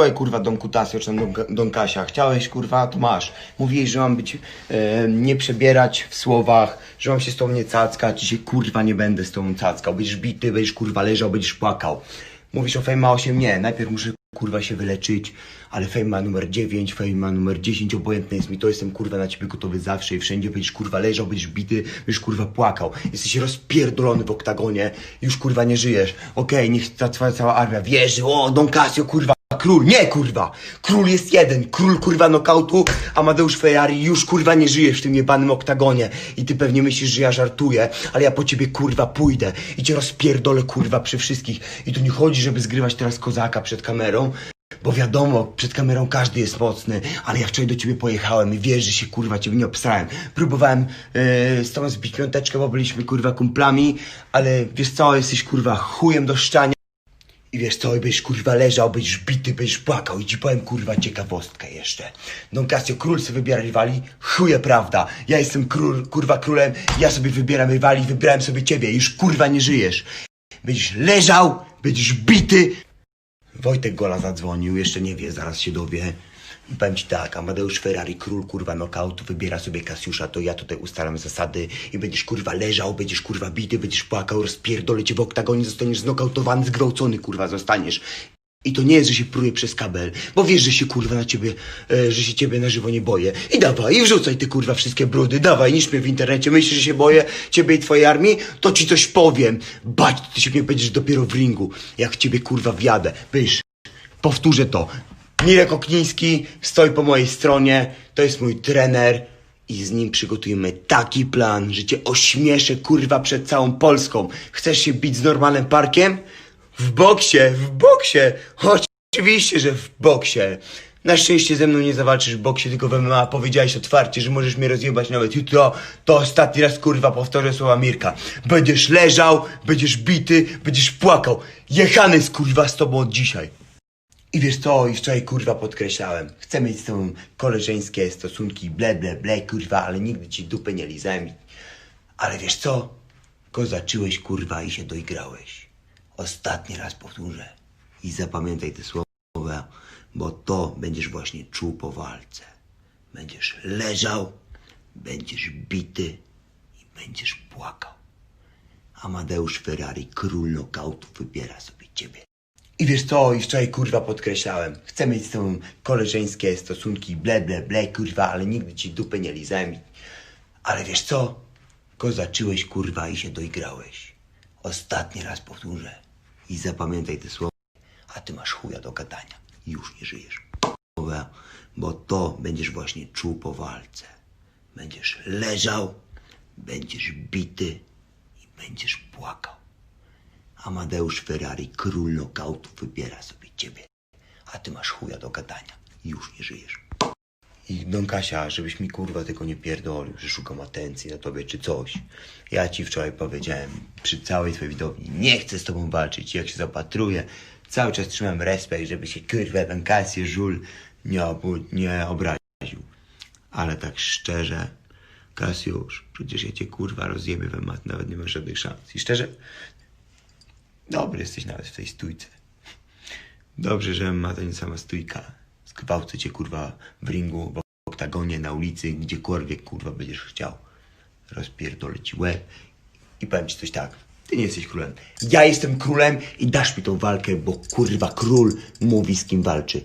Słuchaj kurwa Don Kutasio czy Don, Don Kasia, chciałeś kurwa, to masz. Mówiłeś, że mam być, e, nie przebierać w słowach, że mam się z tobą nie cackać, dzisiaj kurwa nie będę z tobą cackał. Będziesz bity, będziesz kurwa leżał, będziesz płakał. Mówisz o Fejma 8, nie, najpierw muszę kurwa się wyleczyć, ale Fejma numer 9, Fejma numer 10, obojętne jest mi to, jestem kurwa na ciebie gotowy zawsze i wszędzie, będziesz kurwa leżał, będziesz bity, będziesz kurwa płakał. Jesteś rozpierdolony w oktagonie, już kurwa nie żyjesz. Okej, niech ta twoja cała armia wierzy, o Don Casio kurwa. Król, nie kurwa! Król jest jeden, król kurwa nokautu, Amadeusz Ferrari już kurwa nie żyjesz w tym jebanym oktagonie i ty pewnie myślisz, że ja żartuję, ale ja po ciebie kurwa pójdę i cię rozpierdolę kurwa przy wszystkich i tu nie chodzi, żeby zgrywać teraz kozaka przed kamerą, bo wiadomo, przed kamerą każdy jest mocny, ale ja wczoraj do ciebie pojechałem i wiesz, że się kurwa ciebie nie obstrałem. Próbowałem yy, z tobą zbić piąteczkę, bo byliśmy kurwa kumplami, ale wiesz co, jesteś kurwa chujem do szczania. I wiesz co, będziesz kurwa leżał, będziesz bity, będziesz płakał i ci powiem kurwa ciekawostkę jeszcze. Don Casio, król sobie wybiera rywali, chuje prawda. Ja jestem król, kurwa królem, ja sobie wybieram rywali, wybrałem sobie ciebie, już kurwa nie żyjesz. Będziesz leżał, będziesz bity. Wojtek Gola zadzwonił, jeszcze nie wie, zaraz się dowie. I powiem ci tak, Amadeusz Ferrari, król kurwa nokautu, wybiera sobie Kasiusza, to ja tutaj ustalam zasady i będziesz kurwa leżał, będziesz kurwa bity, będziesz płakał, rozpierdolę cię w oktagonie, zostaniesz znokautowany, zgwałcony kurwa zostaniesz. I to nie jest, że się pruje przez kabel, bo wiesz, że się kurwa na ciebie, e, że się ciebie na żywo nie boję. I dawaj, i wrzucaj ty kurwa wszystkie brudy, dawaj, niż mnie w internecie, myślisz, że się boję ciebie i twojej armii? To ci coś powiem. Bać, ty się mnie będziesz dopiero w ringu, jak ciebie kurwa wjadę. Byś, Powtórzę to. Mirek Okniński stoi po mojej stronie, to jest mój trener i z nim przygotujemy taki plan, że cię ośmieszę kurwa przed całą Polską. Chcesz się bić z Normalem Parkiem? W boksie, w boksie! Oczywiście, że w boksie. Na szczęście ze mną nie zawalczysz w boksie, tylko w MMA powiedziałeś otwarcie, że możesz mnie rozjebać nawet jutro. To ostatni raz kurwa powtórzę słowa Mirka. Będziesz leżał, będziesz bity, będziesz płakał. Jechany z kurwa z tobą od dzisiaj. I wiesz co, i wczoraj kurwa podkreślałem, chcę mieć z tobą koleżeńskie stosunki, ble ble ble kurwa, ale nigdy ci dupy nie lizałem. Ale wiesz co, kozaczyłeś kurwa i się doigrałeś. Ostatni raz powtórzę i zapamiętaj te słowa, bo to będziesz właśnie czuł po walce. Będziesz leżał, będziesz bity i będziesz płakał. Amadeusz Ferrari, król nokautów, wybiera sobie ciebie. I wiesz co, i wczoraj kurwa podkreślałem, chcę mieć z tobą koleżeńskie stosunki, ble ble ble kurwa, ale nigdy ci dupy nie lizałem. Ale wiesz co, kozaczyłeś kurwa i się doigrałeś. Ostatni raz powtórzę i zapamiętaj te słowa, a ty masz chuja do gadania. Już nie żyjesz. Bo to będziesz właśnie czuł po walce. Będziesz leżał, będziesz bity i będziesz płakał. Amadeusz Ferrari, król nokautów, wybiera sobie ciebie. A ty masz chuja do gadania. Już nie żyjesz. I Don Kasia, żebyś mi kurwa tylko nie pierdolił, że szukam atencji na tobie czy coś. Ja ci wczoraj powiedziałem przy całej twojej widowni, nie chcę z tobą walczyć. Jak się zapatruję, cały czas trzymam respekt, żeby się kurwa Don Casio, żul nie, obu- nie obraził. Ale tak szczerze, Kasiusz, przecież ja cię kurwa rozjebię we mat, nawet nie masz żadnych szans. I szczerze, Dobry jesteś nawet w tej stójce. Dobrze, że ma to nie sama stójka. Zgwałcę cię kurwa w ringu, w oktagonie, na ulicy, gdziekolwiek kurwa będziesz chciał. Rozpierdolę ci łeb i powiem ci coś tak. Ty nie jesteś królem. Ja jestem królem i dasz mi tą walkę, bo kurwa król mówi z kim walczy.